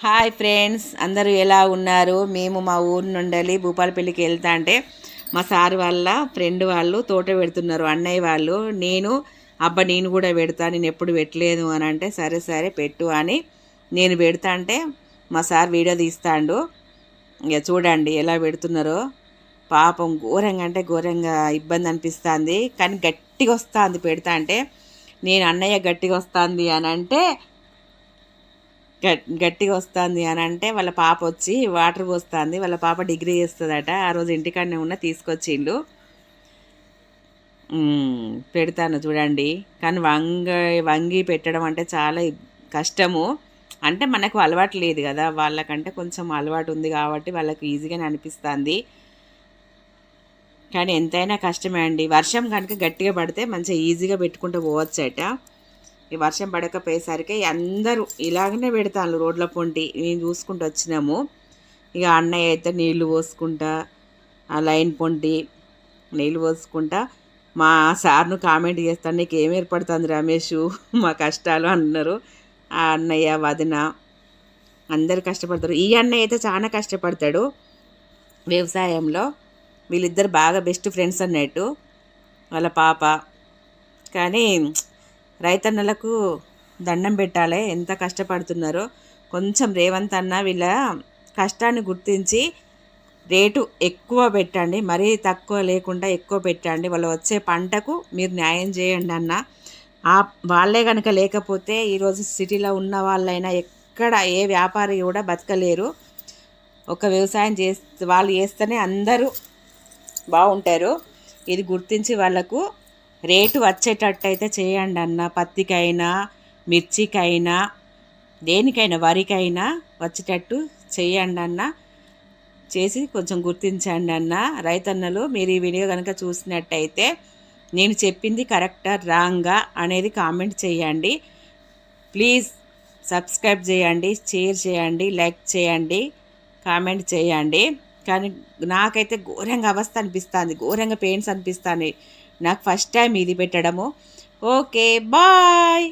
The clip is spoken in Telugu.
హాయ్ ఫ్రెండ్స్ అందరూ ఎలా ఉన్నారు? మేము మా ఊరు నుండి భూపాలపల్లికి వెళ్తా అంటే మా సార్ వాళ్ళ ఫ్రెండ్ వాళ్ళు తోట పెడుతున్నారు అన్నయ్య వాళ్ళు. నేను అబ్బా నేను కూడా పెడతా నేను ఎప్పుడు పెట్టలేదు అని అంటే సరే సరే పెట్టు అని నేను పెడతా అంటే మా సార్ వీడియో తీస్తాడు. ఇక చూడండి ఎలా పెడుతున్నారో. పాపం ఘోరంగా అంటే ఘోరంగా ఇబ్బంది అనిపిస్తుంది. కానీ గట్టిగా వస్తుంది పెడతా అంటే నేను అన్నయ్య గట్టిగా వస్తుంది అని అంటే గట్టిగా వస్తుంది అని అంటే వాళ్ళ పాప వచ్చి వాటర్ పోస్తుంది. వాళ్ళ పాప డిగ్రీ చేస్తుందట. ఆ రోజు ఇంటికాడనే ఉన్న తీసుకొచ్చిండు. పెడతాను చూడండి. కానీ వంగ వంగి పెట్టడం అంటే చాలా కష్టము. అంటే మనకు అలవాటు లేదు కదా. వాళ్ళకంటే కొంచెం అలవాటు ఉంది కాబట్టి వాళ్ళకి ఈజీగానే అనిపిస్తుంది. కానీ ఎంతైనా కష్టమే అండి. వర్షం కనుక గట్టిగా పడితే మంచిగా ఈజీగా పెట్టుకుంటూ పోవచ్చట. ఈ వర్షం పడకపోయేసరికి అందరూ ఇలాగనే పెడతాను రోడ్ల పొంటి. మేము చూసుకుంటూ వచ్చినాము. ఇక అన్నయ్య అయితే నీళ్ళు పోసుకుంటా ఆ లైన్ పొంటి నీళ్ళు పోసుకుంటా. మా సార్ను కామెంట్ చేస్తాను నీకు ఏం ఏర్పడుతుంది రమేష్? మా కష్టాలు అన్నారు. ఆ అన్నయ్య వదిన అందరు కష్టపడతారు. ఈ అన్నయ్య అయితే చాలా కష్టపడతాడు వ్యవసాయంలో. వీళ్ళిద్దరు బాగా బెస్ట్ ఫ్రెండ్స్ అన్నట్టు. వాళ్ళ పాప. కానీ రైతన్నలకు దండం పెట్టాలి. ఎంత కష్టపడుతున్నారో. కొంచెం రేవంత్ అన్న వీళ్ళ కష్టాన్ని గుర్తించి రేటు ఎక్కువ పెట్టండి. మరీ తక్కువ లేకుండా ఎక్కువ పెట్టండి. వాళ్ళు వచ్చే పంటకు మీరు న్యాయం చేయండి అన్న. ఆ వాళ్ళే కనుక లేకపోతే ఈరోజు సిటీలో ఉన్న వాళ్ళైనా ఎక్కడ ఏ వ్యాపారి కూడా బతకలేరు. ఒక వ్యవసాయం చేస్తే వాళ్ళు చేస్తేనే అందరూ బాగుంటారు. ఇది గుర్తించి వాళ్ళకు రేటు వచ్చేటట్టయితే చేయండి అన్న. పత్తికైనా మిర్చికైనా దేనికైనా వరికైనా వచ్చేటట్టు చేయండి అన్న. చేసి కొంచెం గుర్తించండి అన్న. రైతన్నలు మీరు ఈ వీడియో కనుక చూసినట్టయితే నేను చెప్పింది కరెక్టా రాంగా అనేది కామెంట్ చేయండి. ప్లీజ్ సబ్స్క్రైబ్ చేయండి షేర్ చేయండి లైక్ చేయండి కామెంట్ చేయండి. కానీ నాకైతే ఘోరంగా అవస్థ అనిపిస్తుంది ఘోరంగా పెయిన్స్ అనిపిస్తాయి నాకు ఫస్ట్ టైం ఇది పెట్టడము. Okay bye